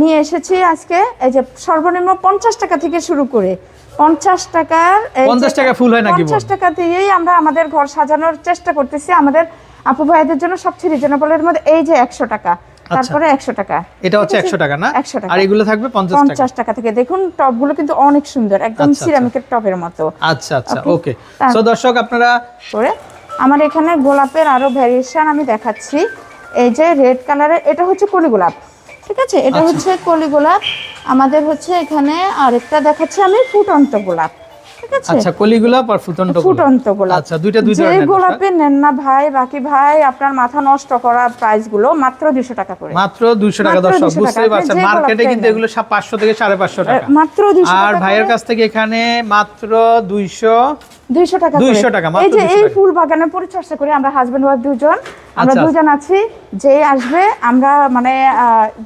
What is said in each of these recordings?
নিয়ে এসেছি আজকে। এই যে সর্বনিম্ন পঞ্চাশ টাকা থেকে শুরু করে পঞ্চাশ টাকার 50 টাকা ফুল হয় নাকি পঞ্চাশ টাকা দিয়েই আমরা আমাদের ঘর সাজানোর চেষ্টা করতেছি আমাদের আপু ভাইদের জন্য সবচেয়ে রিজনেবলের মধ্যে এই যে একশো টাকা। তারপরে একশো টাকা। এটা হচ্ছে একশো টাকা না? একশো টাকা। আর এগুলো থাকবে পঞ্চাশ টাকা? থেকে। দেখুন টপগুলো কিন্তু অনেক সুন্দর একদম আচ্ছা, আচ্ছা। সিরামিকের টপের মতো। আচ্ছা আচ্ছা ওকে সো দর্শক আপনারা করে আমার এখানে গোলাপের আরও ভ্যারিয়েশন আমি দেখাচ্ছি। এই যে রেড কালারের এটা হচ্ছে কলি গোলাপ। ঠিক আছে? এটা আচ্ছা। হচ্ছে কলি গোলাপ। আমাদের হচ্ছে এখানে আরেকটা দেখাচ্ছি আমি ফুটন্ত গোলাপ। ঠিক আছে? আচ্ছা কলি গোলাপ আর ফুটন্ত ফুটন্ত গোলাপ। আচ্ছা দুইটা দুই ধরনের। গোলাপে নেন না ভাই বাকি ভাই আপনার মাথা নষ্ট করা প্রাইসগুলো মাত্র দুশো টাকা করে। মাত্র দুইশো টাকা দর্শক 200 বুঝতেই পারছেন মার্কেটে কিন্তু এগুলো পাঁচশো থেকে সাড়ে পাঁচশো টাকা। মাত্র দুশো আর ভাইয়ের কাছ থেকে এখানে মাত্র দুইশো দুইশো টাকা 200 টাকা, মাত্র এই যে এই ফুল বাগানের পরিচর্যা করি আমরা হাজবেন্ড ওয়াইফ দুজন আমরা আচ্ছা। দুজন আছি যে আসবে আমরা মানে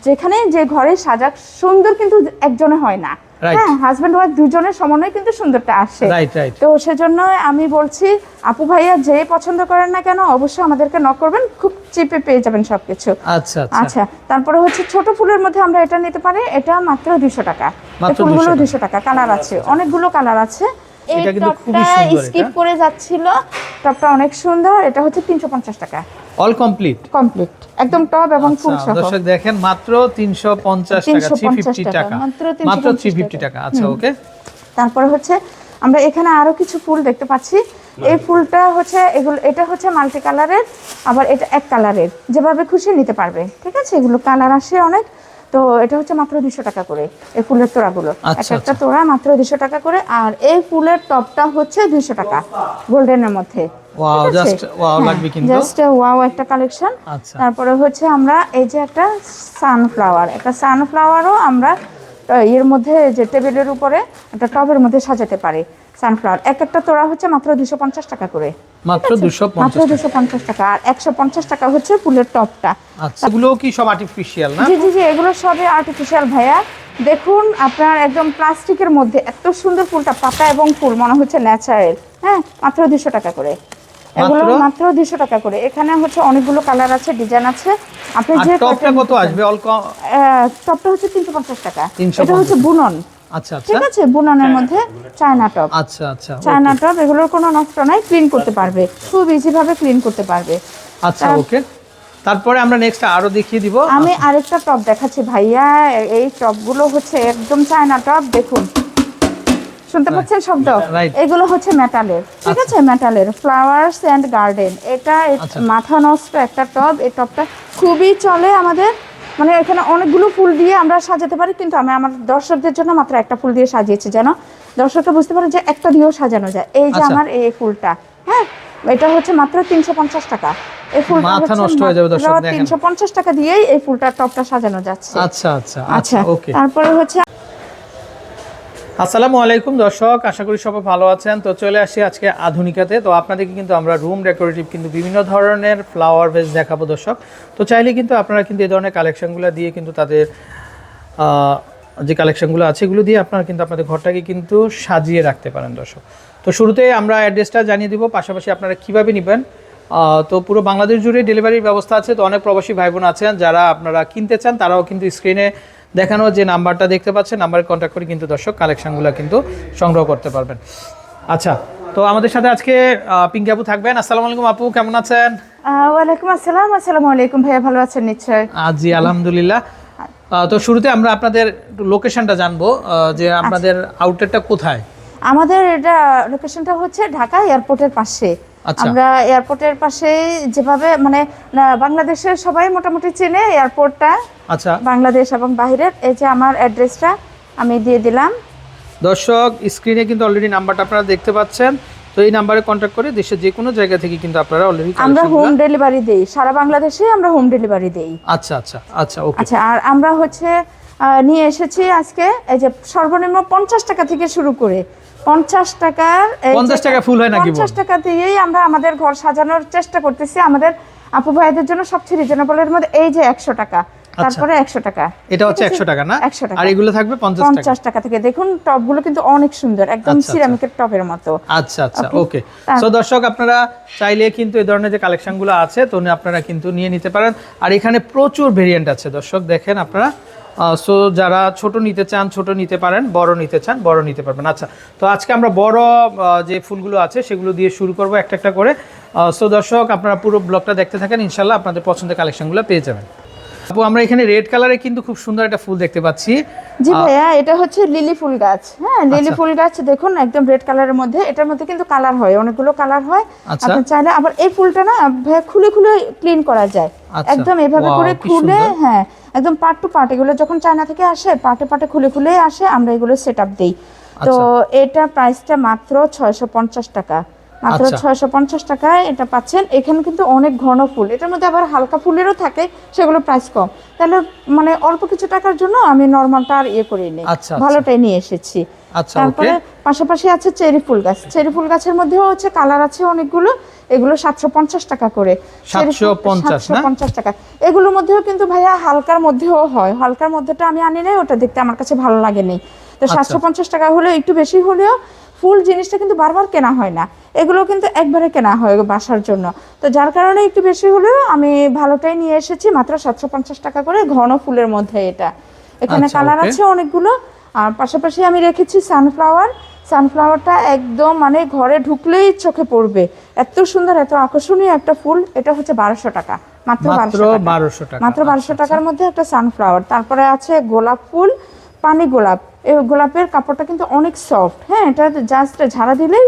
যেখানে যে ঘরে সাজাক সুন্দর কিন্তু একজনে হয় না. হ্যাঁ হাজবেন্ড ওয়াইফ দুজনের সমন্বয়ে কিন্তু সুন্দরটা আসে। তো সেজন্য আমি বলছি আপু ভাইয়া যে পছন্দ করেন না কেন অবশ্যই আমাদেরকে নক করবেন খুব চিপে পেয়ে যাবেন সবকিছু। আচ্ছা আচ্ছা। আচ্ছা তারপরে হচ্ছে ছোট ফুলের মধ্যে আমরা এটা নিতে পারি এটা মাত্র দুশো টাকা। ফুলগুলো 200 টাকা। দুশো টাকা কালার আছে অনেকগুলো কালার আছে। এই টপটা স্কিপ করে যাচ্ছিল টপটা অনেক সুন্দর এটা হচ্ছে তিনশো পঞ্চাশ টাকা। অল কমপ্লিট কমপ্লিট একদম টপ এবং ফুল সহ। আচ্ছা, দর্শক দেখেন মাত্র তিনশো পঞ্চাশ টাকা 350 টাকা, মাত্র মাত্র 350 টাকা। আচ্ছা ওকে তারপরে হচ্ছে আমরা এখানে আরও কিছু ফুল দেখতে পাচ্ছি। এই ফুলটা হচ্ছে এগুলো এটা হচ্ছে মাল্টি কালারের আবার এটা এক কালারের যেভাবে খুশি নিতে পারবে ঠিক আছে? এগুলো কালার আসে অনেক। তো এটা হচ্ছে মাত্র দুশো টাকা করে এই ফুলের তোড়াগুলো। আচ্ছা, এক একটা তোড়া মাত্র দুশো টাকা করে আর এই ফুলের টপটা হচ্ছে দুশো টাকা গোল্ডেনের মধ্যে। ওয়াও জাস্ট ওয়াও লাগবে কিন্তু। জাস্ট ওয়াও একটা কালেকশন আচ্ছা। তারপরে হচ্ছে আমরা এই যে একটা সানফ্লাওয়ার একটা সানফ্লাওয়ারও আমরা এর মধ্যে যে টেবিলের উপরে একটা টবের মধ্যে সাজাতে পারি সানফ্লাওয়ার এক একটা তোড়া হচ্ছে মাত্র দুশো পঞ্চাশ টাকা করে। মাত্র দুশো মাত্র দুশো পঞ্চাশ টাকা আর একশো পঞ্চাশ টাকা হচ্ছে ফুলের টপটা আচ্ছা এগুলো কি সব আর্টিফিশিয়াল না? জি জি জি এগুলো সবই আর্টিফিশিয়াল ভাইয়া। দেখুন আপনার একদম প্লাস্টিকের মধ্যে এত সুন্দর ফুলটা পাতা এবং ফুল মনে হচ্ছে ন্যাচারাল হ্যাঁ মাত্র দুশো টাকা করে। এগুলো মাত্র? মাত্র দুশো টাকা করে। এখানে হচ্ছে অনেকগুলো কালার আছে ডিজাইন আছে। আপনি যে টপটা কত আসবে? অল টপটা হচ্ছে তিনশো পঞ্চাশ টাকা। এটা হচ্ছে বুনন। আচ্ছা আচ্ছা। ঠিক আছে? বুননের মধ্যে চায়না টপ আচ্ছা আচ্ছা চায়না টপ এগুলোর কোনো নষ্ট নাই ক্লিন করতে পারবে। খুব ইজি ভাবে ক্লিন করতে পারবে। আচ্ছা ওকে তারপরে আমরা নেক্সট আরও দেখিয়ে দিব। আমি আরেকটা টপ দেখাচ্ছি ভাইয়া। এই টপগুলো হচ্ছে একদম চায়না টপ দেখুন শুনতে পাচ্ছেন শব্দ? এগুলো হচ্ছে মেটালের ঠিক আছে? মেটালের ফ্লাওয়ার্স এন্ড গার্ডেন এটা আচ্ছা। মাথা নষ্ট একটা টব। এই টবটা খুবই চলে আমাদের। মানে এখানে অনেকগুলো ফুল দিয়ে আমরা সাজাতে পারি কিন্তু আমি আমার দর্শকদের জন্য মাত্র একটা ফুল দিয়ে সাজিয়েছি যেন দর্শকরা বুঝতে পারে যে একটা দিয়েও সাজানো যায়। এই যে আচ্ছা। আমার এই ফুলটা হ্যাঁ? এটা হচ্ছে মাত্র তিনশো পঞ্চাশ টাকা। এই ফুলটা মাথা নষ্ট হয়ে যাবে দর্শক, দেখেন। তিনশো পঞ্চাশ টাকা দিয়েই এই ফুলটা টপটা সাজানো যাচ্ছে। আচ্ছা আচ্ছা আচ্ছা আচ্ছা। ওকে। তারপরে হচ্ছে আসসালামু আলাইকুম, দর্শক। আশা করি সবাই ভালো আছেন। তো চলে আসি আজকে আধুনিকাতে। তো আপনাদেরকে কিন্তু আমরা রুম ডেকোরেটিভ কিন্তু বিভিন্ন ধরনের ফ্লাওয়ার বেস দেখাবো, দর্শক। তো চাইলে কিন্তু আপনারা কিন্তু এই ধরনের কালেকশনগুলো দিয়ে কিন্তু তাদের যে কালেকশনগুলো আছে এগুলো দিয়ে আপনারা কিন্তু আপনাদের ঘরটাকে কিন্তু সাজিয়ে রাখতে পারেন, দর্শক। তো শুরুতে আমরা অ্যাড্রেসটা জানিয়ে দিব। পাশাপাশি আপনারা কীভাবে নেবেন? তো পুরো বাংলাদেশ জুড়ে ডেলিভারির ব্যবস্থা আছে। তো অনেক প্রবাসী ভাই বোন আছেন যারা আপনারা কিনতে চান, তারাও কিন্তু স্ক্রিনে দেখানো যে নাম্বারটা দেখতে পাচ্ছেন নাম্বারে কন্ট্যাক্ট করে কিন্তু দর্শক কালেকশনগুলো কিন্তু সংগ্রহ করতে পারবেন। আচ্ছা তো আমাদের সাথে আজকে পিঙ্কি আপু থাকবেন। আসসালামু আলাইকুম আপু কেমন আছেন? ওয়ালাইকুম আসসালাম আসসালামু আলাইকুম। ভাইয়া ভালো আছেন নিশ্চয় জি আলহামদুলিল্লাহ। তো শুরুতে আমরা আপনাদের লোকেশনটা জানব যে আপনাদের আউটলেটটা কোথায়? আমাদের এটা লোকেশনটা হচ্ছে ঢাকা এয়ারপোর্টের পাশে। আচ্ছা। আমরা এয়ারপোর্টের পাশে যেভাবে মানে বাংলাদেশের সবাই মোটামুটি চেনে এয়ারপোর্টটা। আচ্ছা। বাংলাদেশ এবং বাইরের এই যে আমার অ্যাড্রেসটা আমি দিয়ে দিলাম। দর্শক স্ক্রিনে কিন্তু অলরেডি নাম্বারটা আপনারা দেখতে পাচ্ছেন। তো এই নাম্বারে কন্ট্যাক্ট করে দেশের যে কোনো জায়গা থেকে কিন্তু আপনারা অলরেডি আমরা হোম ডেলিভারি দেই। সারা বাংলাদেশে আমরা হোম ডেলিভারি দেই। আচ্ছা আচ্ছা আচ্ছা ওকে আচ্ছা আর আমরা হচ্ছে নিয়ে এসেছি আজকে। এই যে সর্বনিম্ন পঞ্চাশ টাকা থেকে শুরু করে পঞ্চাশ টাকার 50 টাকা ফুল হয় নাকি পঞ্চাশ টাকা দিয়েই আমরা আমাদের ঘর সাজানোর চেষ্টা করতেছি আমাদের আপু ভাইদের জন্য সবচেয়ে রিজনেবলের মধ্যে এই যে একশো টাকা। তারপরে একশো টাকা। এটা হচ্ছে একশো টাকা না? 100 টাকা। আর এগুলো থাকবে পঞ্চাশ টাকা? পঞ্চাশ থেকে। দেখুন টপগুলো কিন্তু অনেক সুন্দর একদম আচ্ছা, আচ্ছা। সিরামিকের টপের মতো। আচ্ছা আচ্ছা ওকে সো দর্শক আপনারা চাইলে কিন্তু এই ধরনের যে কালেকশনগুলো আছে তো আপনারা কিন্তু নিয়ে নিতে পারেন। আর এখানে প্রচুর ভেরিয়েন্ট আছে দর্শক দেখেন আপনারা। সো যারা ছোট নিতে চান, ছোট নিতে পারেন, বড় নিতে চান, বড় নিতে পারবেন। আচ্ছা তো আজকে আমরা বড় যে ফুলগুলো আছে, সেগুলো দিয়ে শুরু করব একটা একটা করে। সো দর্শক, আপনারা পুরো ব্লগটা দেখতে থাকেন ইনশাল্লাহ আপনাদের পছন্দের কালেকশনগুলো পেয়ে যাবেন। আপু আমরা এখানে রেড কালারে কিন্তু খুব সুন্দর একটা ফুল দেখতে পাচ্ছি। জি ভাইয়া এটা হচ্ছে লিলি ফুল গাছ। হ্যাঁ লিলি আচ্ছা। ফুল গাছ দেখুন একদম রেড কালারের মধ্যে। এটার মধ্যে কিন্তু কালার হয় অনেকগুলো কালার হয়। আচ্ছা। আপনি চাইলে আবার এই ফুলটা না ভাইয়া খুলে খুলে ক্লিন করা যায়। আচ্ছা। একদম এভাবে করে খুলে হ্যাঁ একদম পার্ট টু পার্ট। এগুলো যখন চায়না থেকে আসে পার্টে পার্টে খুলে খুলে আসে আমরা এগুলো সেট আপ দিই। তো। এটা প্রাইসটা মাত্র ছয়শো পঞ্চাশ টাকা। মাত্র আচ্ছা। ছয়শো পঞ্চাশ টাকায় এটা পাচ্ছেন। এখানে কিন্তু অনেক ঘন ফুল। এটার মধ্যে আবার হালকা ফুলেরও থাকে সেগুলো প্রাইস কম। তাহলে মানে অল্প কিছু টাকার জন্য আমি নর্মালটা আর ইয়ে করিনি আচ্ছা, আচ্ছা। ভালোটাই নিয়ে এসেছি। তারপরে পাশাপাশি আছে চেরি ফুল গাছ। চেরি ফুল গাছের মধ্যেও হচ্ছে কালার আছে অনেকগুলো। এগুলো সাতশো পঞ্চাশ টাকা করে। চেরি ফুল- 750 না? 750 টাকা। এগুলোর মধ্যেও কিন্তু ভাইয়া হালকার মধ্যেও হয়। হালকার মধ্যেটা আমি আনি নাই ওটা দেখতে আমার কাছে ভালো লাগেনি। তো। সাতশো পঞ্চাশ টাকা হলেও একটু বেশি হলেও ফুল জিনিসটা কিন্তু বারবার কেনা হয় না। এগুলো কিন্তু একবারে কেনা হয় বাসার জন্য। তো যার কারণে একটু বেশি হলেও আমি ভালোটাই নিয়ে এসেছি মাত্র সাতশো পঞ্চাশ টাকা করে ঘন ফুলের মধ্যে এটা। এখানে আচ্ছা, কালার আছে অনেকগুলো আর পাশাপাশি আমি রেখেছি সানফ্লাওয়ার। সানফ্লাওয়ারটা একদম মানে ঘরে ঢুকলেই চোখে পড়বে। এত সুন্দর এত আকর্ষণীয় একটা ফুল এটা হচ্ছে বারোশো টাকা মাত্র মাত্র বারোশো টাকা। মাত্র বারোশো আচ্ছা, টাকার মধ্যে একটা সানফ্লাওয়ার। তারপরে আছে গোলাপ ফুল পানি গোলাপ। এই গোলাপের কাপড়টা কিন্তু অনেক সফট হ্যাঁ? এটা জাস্ট ঝাড়া দিলেই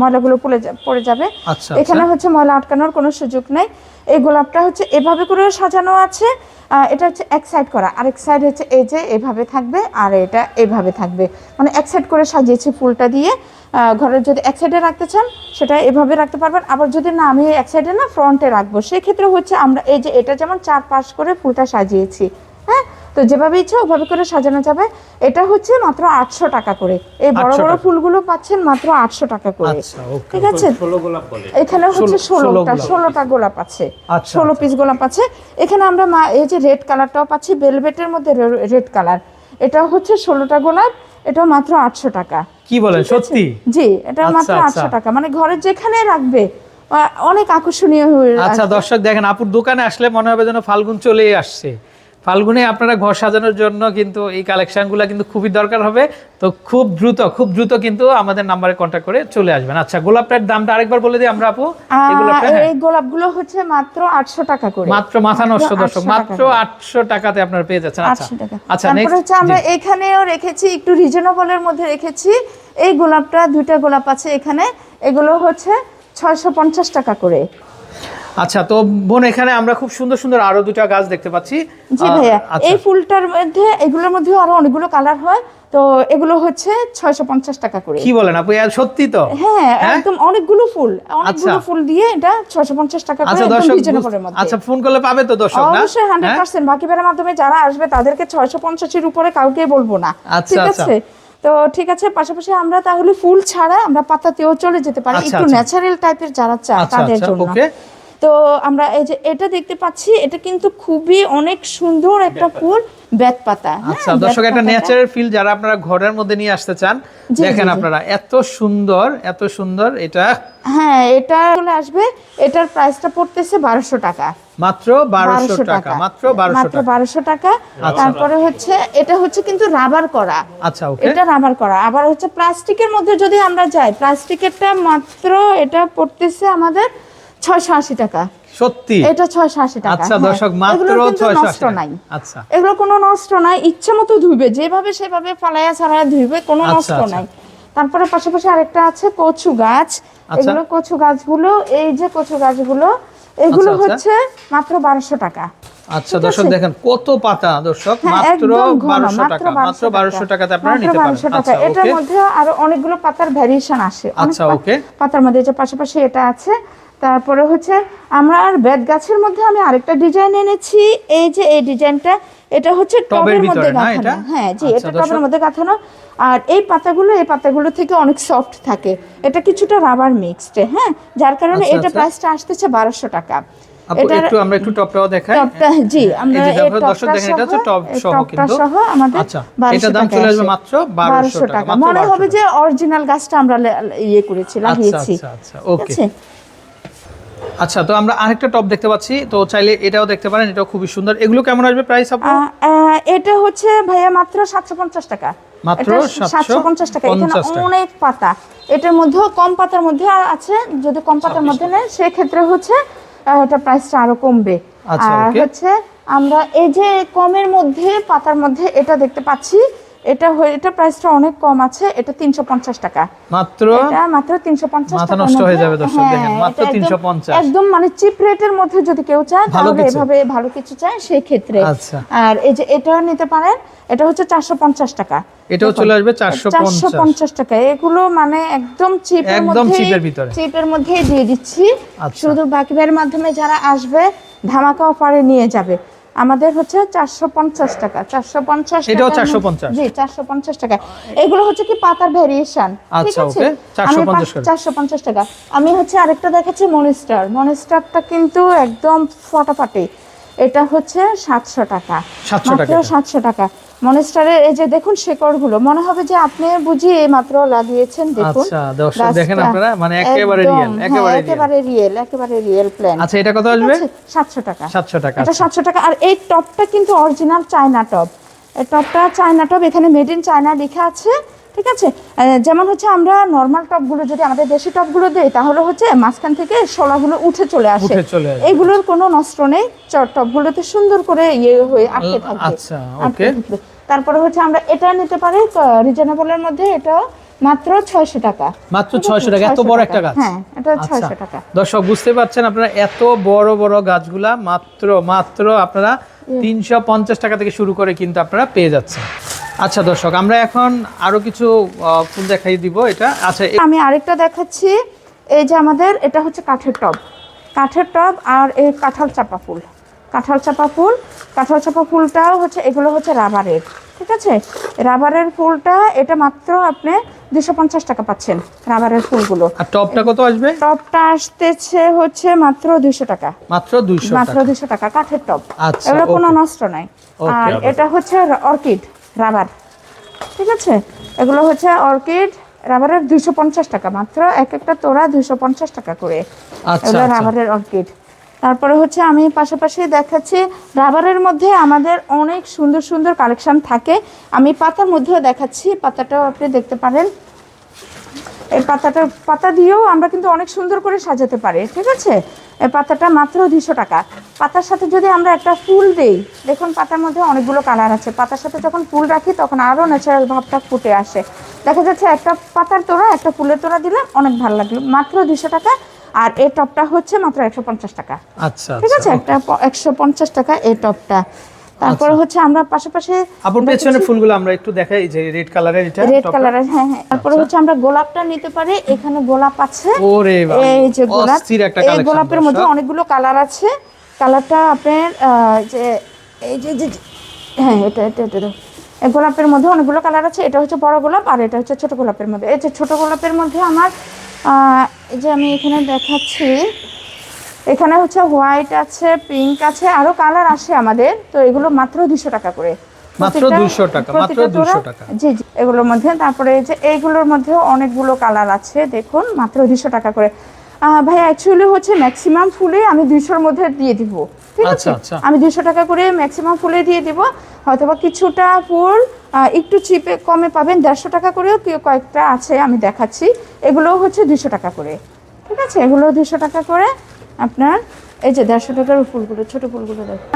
ময়লাগুলো পড়ে পড়ে যাবে। আচ্ছা এখানে হচ্ছে ময়লা আটকানোর কোনো সুযোগ নেই। এই গোলাপটা হচ্ছে এভাবে করে সাজানো আছে। এটা হচ্ছে এক সাইড করা। আরেক সাইড হচ্ছে এই যে এভাবে থাকবে আর এটা এভাবে থাকবে। মানে এক সাইড করে সাজিয়েছি ফুলটা দিয়ে। ঘরের যদি এক সাইডে রাখতে চান সেটা এভাবে রাখতে পারবেন। আবার যদি না আমি এক সাইডে না ফ্রন্টে রাখব সেক্ষেত্রে হচ্ছে আমরা এই যে এটা যেমন চার পাশ করে ফুলটা সাজিয়েছি তো যেভাবে ইচ্ছা ওভাবে করে সাজানো যাবে এটা হচ্ছে মাত্র আটশো টাকা করে। এই বড় বড় ফুলগুলো পাচ্ছেন মাত্র আটশো টাকা করে। আচ্ছা ঠিক আছে? এখানে হচ্ছে ষোলো- ষোলো ষোলোটা ষোলোটা গোলাপ আছে। আচ্ছা, ষোলো আচ্ছা। পিস গোলাপ আছে। এখানে আমরা এই যে রেড কালারটাও পাচ্ছি বেলভেটের মধ্যে রেড কালার। এটা হচ্ছে ষোলোটা গোলাপ এটা মাত্র আটশো টাকা। কি বলেন সত্যি? জি এটা মাত্র। আটশো টাকা। মানে ঘরের যেখানে রাখবে অনেক আকর্ষণীয় হয়ে আচ্ছা দর্শক দেখেন আপুর দোকানে আসলে মনে হবে যেন ফাল্গুন চলেই আসছে। ফাল্গুনে আপনারা ঘর সাজানোর জন্য কিন্তু এই কালেকশনগুলো কিন্তু খুবই দরকার হবে। তো খুব দ্রুত খুব দ্রুত কিন্তু আমাদের নাম্বারে কন্ট্যাক্ট করে চলে আসবেন। আচ্ছা গোলাপটার দামটা আরেকবার বলে দিই আমরা আপু। এই হ্যাঁ। এই গোলাপগুলো হচ্ছে মাত্র আটশো টাকা করে। মাত্র মাথা নষ্ট দর্শক মাত্র করে। আটশো টাকাতে আপনারা পেয়ে যাচ্ছেন। আচ্ছা আচ্ছা নেক্সট হচ্ছে আমরা এখানেও রেখেছি একটু রিজনেবলের মধ্যে রেখেছি। এই গোলাপটা দুইটা গোলাপ আছে এখানে। এগুলো হচ্ছে ছয়শো পঞ্চাশ টাকা করে। আচ্ছা তো বোন এখানে আমরা খুব সুন্দর সুন্দর আরও দুটা গাছ দেখতে পাচ্ছি। জি ভাইয়া আচ্ছা। এই ফুলটার মধ্যে এগুলোর মধ্যে আরও অনেকগুলো কালার হয়। তো এগুলো হচ্ছে ছয়শো পঞ্চাশ টাকা করে। কি বলেন আপু? সত্যি তো? হ্যাঁ হ্যাঁ? একদম অনেকগুলো ফুল অনেকগুলো আচ্ছা। ফুল দিয়ে এটা ছয়শো পঞ্চাশ টাকা করে আচ্ছা দর্শক আচ্ছা ফোন করলে পাবে তো দর্শক না? অবশ্যই হান্ড্রেড হ্যাঁ? পার্সেন্ট বাকি বেড়ার মাধ্যমে যারা আসবে তাদেরকে ছয়শো পঞ্চাশের উপরে কাউকে বলব না। আচ্ছা, ঠিক। আছে? তো ঠিক আছে পাশাপাশি আমরা তাহলে ফুল ছাড়া আমরা পাতাতেও চলে যেতে পারি। একটু। ন্যাচারাল টাইপের যারা চায় তাদের জন্য। তো আমরা এই যে এটা দেখতে পাচ্ছি এটা কিন্তু খুবই অনেক সুন্দর একটা ফুল বেত পাতা হ্যাঁ, আচ্ছা দর্শক একটা। ন্যাচারাল ফিল যারা আপনারা ঘরের মধ্যে নিয়ে আসতে চান দেখেন। আপনারা এত সুন্দর এত সুন্দর এটা হ্যাঁ এটা চলে আসবে এটার প্রাইসটা পড়তেছে বারোশো টাকা। মাত্র বারোশো টাকা মাত্র মাত্র বারোশো টাকা। আচ্ছা। তারপরে হচ্ছে এটা হচ্ছে কিন্তু রাবার করা। আচ্ছা এটা রাবার করা। আবার হচ্ছে প্লাস্টিকের মধ্যে যদি আমরা যাই প্লাস্টিকেরটা মাত্র এটা পড়তেছে আমাদের ছয়শো আশি টাকা। সত্যি? এটা ছয়শো আশি টাকা। আচ্ছা হ্যাঁ। দর্শক মাত্র নষ্ট নাই। আচ্ছা। এগুলো কোনো নষ্ট নাই ইচ্ছা মতো ধুইবে যেভাবে সেভাবে ফালাইয়া ছাড়াইয়া ধুইবে কোনো আচ্ছা, নষ্ট আচ্ছা। নাই। তারপরে পাশাপাশি আরেকটা আছে কচু গাছ। আচ্ছা। এগুলো কচু গাছগুলো এই যে কচু গাছগুলো এগুলো। হচ্ছে মাত্র বারোশো টাকা। আচ্ছা দর্শক দেখেন কত পাতা দর্শক হ্যাঁ, মাত্র বারোশো টাকা মাত্র টাকাতে আপনারা নিতে পারেন। আচ্ছা এটার মধ্যে আরও অনেকগুলো পাতার ভ্যারিয়েশন আসে। আচ্ছা, ওকে। পাতার মধ্যে যে পাশাপাশি এটা আছে তারপরে হচ্ছে আমরা আর বেত গাছের মধ্যে আমি আরেকটা ডিজাইন এনেছি। এই যে এই ডিজাইনটা এটা হচ্ছে টবের মধ্যে গাঁথানো। হ্যাঁ জি আচ্ছা, এটা টবের মধ্যে গাঁথানো। আর এই পাতাগুলো এই পাতাগুলো থেকে অনেক সফট থাকে। এটা কিছুটা রাবার মিক্সড হ্যাঁ? যার কারণে আচ্ছা, এটা আচ্ছা। প্রাইসটা আসতেছে বারোশো টাকা। একটু আমরা একটু টপটাও দেখাই। টপটা জি আমরা এই যে এই দেখো, দর্শক দেখেন, এটা হচ্ছে সহ- টপ সহ কিন্তু। সহ আমাদের আচ্ছা, 1200 এটার দাম চলে আসবে মাত্র 1200 টাকা, মনে হবে যে অরিজিনাল গাছটা আমরা ইয়ে করেছি আচ্ছা লাগিয়েছি। আচ্ছা আচ্ছা ওকে। আচ্ছা তো আমরা আরেকটা টপ দেখতে পাচ্ছি। তো চাইলে এটাও দেখতে পারেন এটাও খুবই সুন্দর। এগুলো কেমন আসবে প্রাইস এটা হচ্ছে ভাইয়া মাত্র সাতশো পঞ্চাশ টাকা। মাত্র সাতশো পঞ্চাশ টাকা। এখানে 750 অনেক পাতা। এটার মধ্যেও কম পাতার মধ্যে আছে। যদি কম পাতার মধ্যে নেন সেক্ষেত্রে হচ্ছে এটা প্রাইসটা আরও কমবে। আচ্ছা, আর হচ্ছে আমরা এই যে কমের মধ্যে পাতার মধ্যে এটা দেখতে পাচ্ছি। এটা হয়ে এটা প্রাইসটা অনেক কম আছে এটা তিনশো পঞ্চাশ টাকা। মাত্র? এটা মাত্র তিনশো পঞ্চাশ মাথা নষ্ট হয়ে যাবে দর্শক, দেখেন, মাত্র 350 একদম মানে চিপ রেটের মধ্যে যদি কেউ চায় তাহলে। এভাবে ভালো কিছু চায় সেই ক্ষেত্রে। আচ্ছা। আর এই যে এটাও নিতে পারেন এটা হচ্ছে চারশো পঞ্চাশ টাকা। এটাও চলে আসবে চারশো চারশো পঞ্চাশ পঞ্চাশ টাকা। এগুলো মানে একদম চিপের মধ্যে cheap এর ভিতরে। চিপের মধ্যেই দিয়ে দিচ্ছি। আচ্ছা। শুধু বাকিবের মাধ্যমে যারা আসবে ধামাকা অফারে নিয়ে যাবে। আমাদের হচ্ছে চারশো পঞ্চাশ টাকা চারশো পঞ্চাশ এটাও 450 জি চারশো পঞ্চাশ টাকা। এগুলো হচ্ছে কি পাতার ভ্যারিয়েশন আচ্ছা, okay, 450 চারশো পঞ্চাশ টাকা। আমি হচ্ছে আরেকটা দেখাচ্ছি মনিস্টার। মনিস্টারটা কিন্তু একদম ফটাফাটি। এটা হচ্ছে সাতশো টাকা। মাত্র সাতশো টাকা। মনেস্টারের এই যে দেখুন শেকড়গুলো মনে হবে যে আপনি বুঝি এই মাত্র লাগিয়েছেন দেখুন। আচ্ছা, দর্শক দেখেন আপনারা, মানে একেবারে রিয়েল হ্যাঁ, একেবারে একেবারে রিয়েল একেবারে রিয়েল প্ল্যান আচ্ছা এটা কত আসবে? সাতশো টাকা। সাতশো টাকা এটা আচ্ছা। সাতশো টাকা আর এই টপটা কিন্তু অরিজিনাল চায়না টপ এই টপটা চায়না টপ এখানে মেড ইন চায়না লেখা আছে। ঠিক আছে? যেমন হচ্ছে আমরা নর্মাল টপগুলো যদি আমাদের দেশি টপগুলো দেই তাহলে হচ্ছে মাঝখান থেকে শোলাগুলো উঠে চলে আসে। এইগুলোর কোনো নষ্ট নেই। টপগুলোতে সুন্দর করে ইয়ে হয়ে আটকে থাকবে আচ্ছা. থাকবে। তারপরে হচ্ছে আমরা এটা নিতে পারি রিজনেবলের মধ্যে এটা মাত্র ছয়শো টাকা। মাত্র ঠিক 600 টাকা, এত বড় একটা গাছ? হ্যাঁ এটা আচ্ছা। ছয়শো টাকা। দর্শক বুঝতে পারছেন আপনারা এত বড় বড় গাছগুলা মাত্র মাত্র আপনারা তিনশো পঞ্চাশ টাকা থেকে শুরু করে কিন্তু আপনারা পেয়ে যাচ্ছেন। আচ্ছা দর্শক আমরা এখন আরও কিছু ফুল দেখাই দিব এটা। আচ্ছা আমি আরেকটা দেখাচ্ছি এই যে আমাদের এটা হচ্ছে কাঠের টব। কাঠের টব আর এই কাঁঠাল চাপা ফুল। কাঁঠাল চাপা ফুল কাঁঠাল চাপা ফুলটাও হচ্ছে এগুলো হচ্ছে রাবারের ঠিক আছে? রাবারের ফুলটা এটা মাত্র আপনি দুশো পঞ্চাশ টাকা পাচ্ছেন রাবারের ফুলগুলো। আর টপটা কত আসবে? টবটা আসতেছে হচ্ছে মাত্র দুশো টাকা। মাত্র দুইশো মাত্র দুশো টাকা কাঠের টব। আচ্ছা, এগুলো কোনো নষ্ট নাই। আর এটা হচ্ছে অর্কিড। রাবার। ঠিক আছে? এগুলো হচ্ছে অর্কিড রাবারের দুইশো পঞ্চাশ টাকা মাত্র। এক একটা তোরা দুইশো পঞ্চাশ টাকা করে। আচ্ছা, এগুলো আচ্ছা। রাবারের অর্কিড। তারপরে হচ্ছে আমি পাশাপাশি দেখাচ্ছি রাবারের মধ্যে আমাদের অনেক সুন্দর সুন্দর কালেকশন থাকে। আমি পাতার মধ্যেও দেখাচ্ছি পাতাটাও আপনি দেখতে পারেন। এই পাতাটা পাতা দিয়েও আমরা কিন্তু অনেক সুন্দর করে সাজাতে পারি ঠিক আছে? এই পাতাটা মাত্র দুশো টাকা। পাতার সাথে যদি আমরা একটা ফুল দেই দেখুন পাতার মধ্যে অনেকগুলো কালার আছে। পাতার সাথে যখন ফুল রাখি তখন আরও ন্যাচারাল ভাবটা ফুটে আসে। দেখা যাচ্ছে একটা পাতার তোড়া একটা ফুলের তোড়া দিলে অনেক ভালো লাগল। মাত্র দুশো টাকা। আর এই টপটা হচ্ছে মাত্র একশো পঞ্চাশ টাকা। আচ্ছা ঠিক আছে? আচ্ছা একটা একশো পঞ্চাশ টাকা এই টপটা। তারপরে হচ্ছে আমরা পাশাপাশি আপুর পেছনের ফুলগুলো আমরা একটু দেখাই যে রেড কালারের এটা রেড। কালারের হ্যাঁ হ্যাঁ। তারপরে হচ্ছে আমরা গোলাপটা নিতে পারি এখানে গোলাপ আছে। ওরে বাবা, এই যে গোলাপ অস্থির একটা এই গোলাপের মধ্যে অনেকগুলো কালার আছে। কালারটা আপনার যে এই যে যে হ্যাঁ এটা এটা এটা গোলাপের মধ্যে অনেকগুলো কালার আছে। এটা হচ্ছে বড় গোলাপ আর এটা হচ্ছে ছোট গোলাপের মধ্যে। এই যে ছোট গোলাপের মধ্যে আমার আহ, এই যে আমি এখানে দেখাচ্ছি এখানে হচ্ছে হোয়াইট আছে পিঙ্ক আছে আরও কালার আসে আমাদের। তো এগুলো মাত্র দুশো টাকা করে। মাত্র 200 টাকা, মাত্র 200 টাকা। জি জি এগুলোর মধ্যে। তারপরে যে এইগুলোর অনেকগুলো কালার আছে দেখুন মাত্র টাকা করে। ভাই অ্যাকচুয়ালি হচ্ছে ম্যাক্সিমাম ফুলে আমি দুইশোর মধ্যে দিয়ে দিব। ঠিক আছে? আচ্ছা, আচ্ছা। আমি দুশো টাকা করে ম্যাক্সিমাম ফুলে দিয়ে দিব। হয়তোবা কিছুটা ফুল একটু চিপে কমে পাবেন। দেড়শো টাকা করেও কয়েকটা আছে আমি দেখাচ্ছি। এগুলোও হচ্ছে দুশো টাকা করে। ঠিক আছে? এগুলো দুশো টাকা করে। আপনার এই যে দেড়শো টাকার ফুলগুলো ছোট ফুলগুলো দেখুন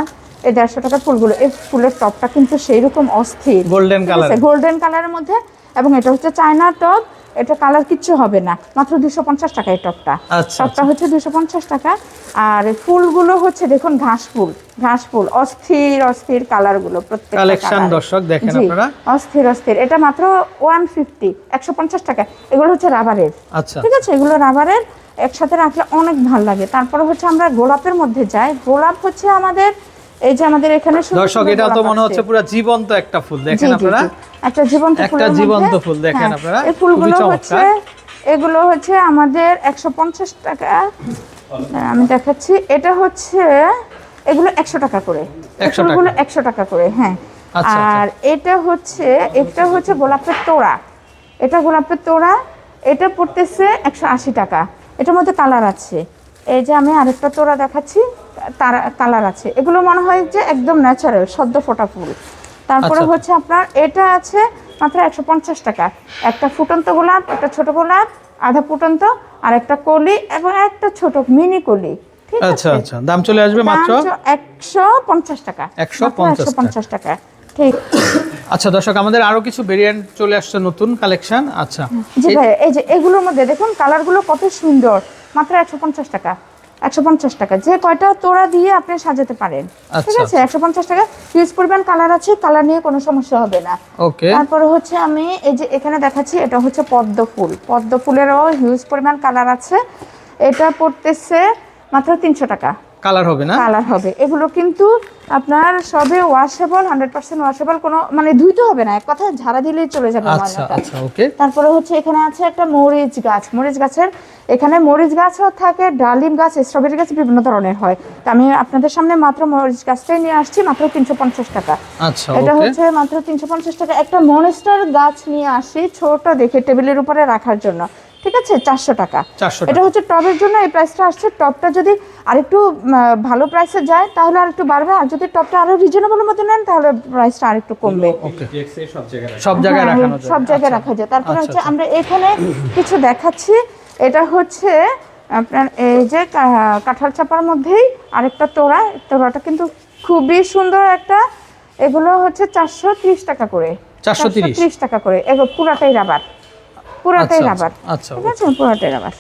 এই দেড়শো টাকার ফুলগুলো এই ফুলের টপটা কিন্তু সেই রকম অস্থির গোল্ডেন কালার গোল্ডেন কালারের মধ্যে এবং এটা হচ্ছে চায়না টপ এটা কালার কিচ্ছু হবে না। মাত্র দুশো পঞ্চাশ টাকা এই টপটা। আচ্ছা, টপটা হচ্ছে দুশো পঞ্চাশ টাকা। আর ফুলগুলো হচ্ছে দেখুন ঘাস ফুল। ঘাস ফুল। অস্থির অস্থির কালারগুলো প্রত্যেক কালেকশন দর্শক দেখেন আপনারা। অস্থির অস্থির। এটা মাত্র ওয়ান ফিফটি একশো পঞ্চাশ টাকা। এগুলো হচ্ছে রাবারের। আচ্ছা। ঠিক আছে? এগুলো রাবারের। একসাথে রাখলে অনেক ভালো লাগে। তারপরে হচ্ছে আমরা গোলাপের মধ্যে যাই। গোলাপ হচ্ছে আমাদের এই যে আমাদের এখানে দর্শক এটা তো মনে হচ্ছে পুরো জীবন্ত একটা ফুল দেখেন আপনারা? একটা জীবন্ত একটা জীবন্ত ফুল দেখেন হ্যাঁ, আপনারা, এই ফুলগুলো হচ্ছে এগুলো হচ্ছে আমাদের একশো পঞ্চাশ টাকা। আমি দেখাচ্ছি। এটা হচ্ছে এগুলো একশো টাকা করে। এই 100 টাকা। ফুলগুলো করে হ্যাঁ। আচ্ছা, আর এটা হচ্ছে এটা হচ্ছে গোলাপের তোড়া। এটা গোলাপের তোড়া এটা পড়তেছে একশো আশি টাকা। এটার মধ্যে কালার আছে। এই যে আমি আরেকটা তোরা দেখাচ্ছি। তার কালার আছে। এগুলো মনে হয় যে একদম ন্যাচারাল সদ্য ফোটা ফুল। তারপরে আচ্ছা। হচ্ছে আপনার এটা আছে মাত্র একশো পঞ্চাশ টাকা। একটা ফুটন্ত গোলাপ একটা ছোট গোলাপ আধা ফুটন্ত আর একটা কলি এবং একটা ছোট মিনি কলি। ঠিক আচ্ছা আছে? আচ্ছা। দাম চলে আসবে মাত্র? একশো পঞ্চাশ টাকা। 150 একশো পঞ্চাশ টাকা। ঠিক। আচ্ছা দর্শক আমাদের আরও কিছু ভেরিয়েন্ট চলে আসছে নতুন কালেকশন আচ্ছা। জি ভাই এই যে এগুলোর মধ্যে দেখুন কালারগুলো কত সুন্দর। মাত্র একশো পঞ্চাশ টাকা। একশো পঞ্চাশ টাকা। যে কয়টা তোড়া দিয়ে আপনি সাজাতে পারেন ঠিক আচ্ছা, আছে? একশো পঞ্চাশ টাকা। হিউজ পরিমাণ কালার আছে কালার নিয়ে কোনো সমস্যা হবে না। তারপরে হচ্ছে আমি এই যে এখানে দেখাচ্ছি এটা হচ্ছে পদ্ম ফুল। পদ্ম ফুলেরও হিউজ পরিমাণ কালার আছে। এটা পড়তেছে মাত্র তিনশো টাকা। কালার হবে না? কালার হবে। এগুলো কিন্তু আপনার সবে ওয়াশেবল হান্ড্রেড পার্সেন্ট ওয়াশেবল কোনো মানে ধুইতে হবে না। এক কথায় ঝাড়া দিলেই চলে যাবে আচ্ছা আচ্ছা ওকে তারপরে হচ্ছে এখানে আছে একটা মরিচ গাছ। মরিচ গাছের এখানে মরিচ গাছও থাকে ডালিম গাছ স্ট্রবেরি গাছ বিভিন্ন ধরনের হয়। তো আমি আপনাদের সামনে মাত্র মরিচ গাছটাই নিয়ে আসছি মাত্র তিনশো পঞ্চাশ টাকা। আচ্ছা এটা হচ্ছে মাত্র তিনশো পঞ্চাশ টাকা। একটা মনস্টার গাছ নিয়ে আসি ছোট দেখে টেবিলের উপরে রাখার জন্য। ঠিক আছে? চারশো টাকা। এটা হচ্ছে টবের জন্য এই প্রাইসটা আসছে। টপটা যদি আরেকটু ভালো প্রাইসে যায় তাহলে আরেকটু বাড়বে। আর যদি টপটা আরও রিজনেবল মতো নেন তাহলে প্রাইসটা আরেকটু কমবে। সব জায়গায় হ্যাঁ, সব জায়গায় রাখা যায়। তারপরে আচ্ছা, হচ্ছে আমরা এখানে কিছু দেখাচ্ছি। এটা হচ্ছে আপনার এই যে কাঁঠাল চাপার মধ্যেই আরেকটা তোড়া। তোড়াটা কিন্তু খুবই সুন্দর একটা। এগুলো হচ্ছে চারশো ত্রিশ টাকা করে। 430 ত্রিশ। টাকা করে। এগুলো পুরাটাই রাবার পুরাটাই আচ্ছা, রাবার আচ্ছা, ঠিক আছে? পুরাটাই রাবার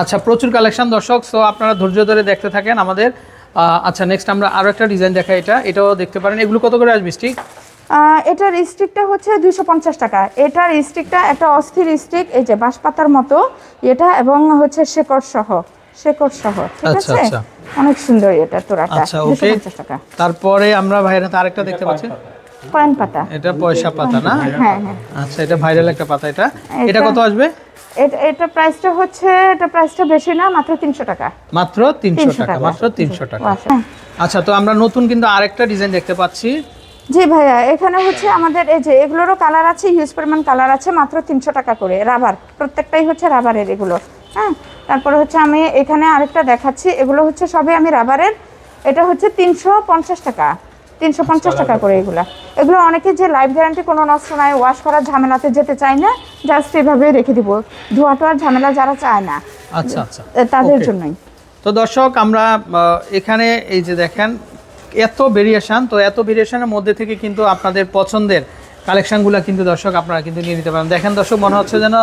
আচ্ছা প্রচুর কালেকশন দর্শক সো আপনারা ধৈর্য ধরে দেখতে থাকেন আমাদের। আচ্ছা নেক্সট আমরা আরও একটা ডিজাইন দেখাই এটা এটাও দেখতে পারেন। এগুলো কত করে আসবে স্টিক এটার স্টিকটা হচ্ছে দুইশো পঞ্চাশ টাকা। এটার স্টিকটা একটা অস্থির স্টিক এই যে বাঁশপাতার মতো এটা এবং হচ্ছে শেকড় সহ শেকড় সহ ঠিক আচ্ছা, আছে? আচ্ছা। অনেক সুন্দর এটা তোরাটা আচ্ছা, দুশো টাকা। তারপরে আমরা ভাইয়ের হাতে আরেকটা দেখতে পাচ্ছি। কয়েন পাতা। এটা পয়সা পাতা না? হ্যাঁ হ্যাঁ। আচ্ছা এটা ভাইরাল একটা পাতা এটা। এটা কত আসবে? এটা এটা প্রাইসটা হচ্ছে এটা প্রাইসটা বেশি না মাত্র তিনশো টাকা। মাত্র তিনশো তিনশো টাকা টাকা। মাত্র তিনশো টাকা। হ্যাঁ। আচ্ছা তো আমরা নতুন কিন্তু আরেকটা ডিজাইন দেখতে পাচ্ছি। জি ভাইয়া এখানে হচ্ছে আমাদের এই যে এগুলোরও কালার আছে হিউজ পরিমাণ কালার আছে মাত্র তিনশো টাকা করে রাবার। প্রত্যেকটাই হচ্ছে রাবারের এগুলো হ্যাঁ। তারপরে হচ্ছে আমি এখানে আরেকটা দেখাচ্ছি এগুলো হচ্ছে সবে আমি রাবারের। এটা হচ্ছে তিনশো পঞ্চাশ টাকা। তিনশো পঞ্চাশ টাকা করে এগুলো। এগুলো অনেকে যে লাইফ গ্যারান্টি কোনো নষ্ট নাই ওয়াশ করার ঝামেলাতে যেতে চায় না জাস্ট এভাবে রেখে দিব। ধোয়া টোয়ার ঝামেলা যারা চায় না আচ্ছা আচ্ছা। তাদের জন্যই। তো দর্শক আমরা এখানে এই যে দেখেন এত ভেরিয়েশন তো এত ভেরিয়েশনের মধ্যে থেকে কিন্তু আপনাদের পছন্দের কালেকশনগুলো কিন্তু দর্শক আপনারা কিন্তু নিয়ে নিতে পারেন। দেখেন দর্শক মনে হচ্ছে যেন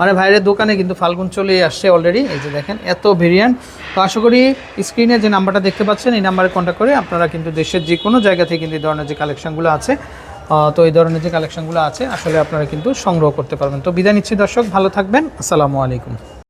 মানে ভাইয়ের দোকানে কিন্তু ফাল্গুন চলে আসছে অলরেডি এই যে দেখেন, এত ভেরিয়েন্ট তো আশা করি স্ক্রিনে যে নাম্বারটা দেখতে পাচ্ছেন, এই নাম্বারে কন্ট্যাক্ট করে আপনারা কিন্তু দেশের যে কোনো জায়গা থেকে কিন্তু এই ধরনের যে কালেকশানগুলো আছে তো এই ধরনের যে কালেকশানগুলো আছে, আসলে আপনারা কিন্তু সংগ্রহ করতে পারবেন। তো বিদায় নিচ্ছি দর্শক, ভালো থাকবেন, আসসালামু আলাইকুম।